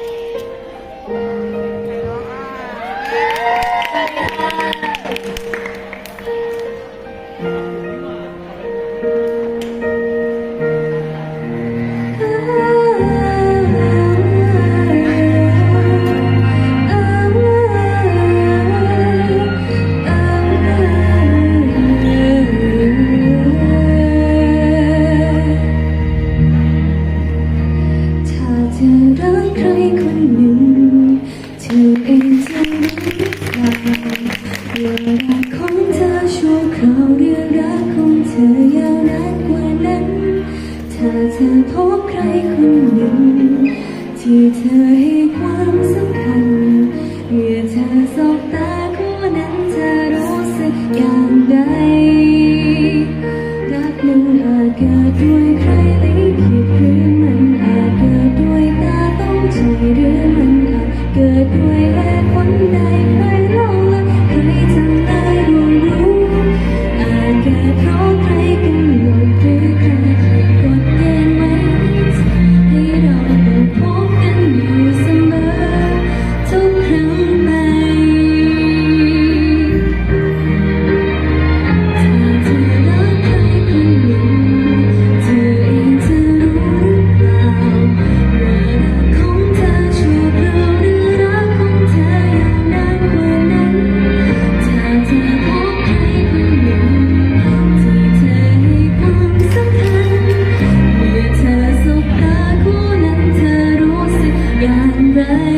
Yay! รักใครคนหนึ่งเธอเองจะรู้หรือเปล่าว่าของเธอชั่วคราวหรือรักของเธอยาวนานกว่านั้น ถ้าเธอพบใครคนหนึ่ง ที่เธอให้ความสำคัญเมื่อเธอสบตา ไร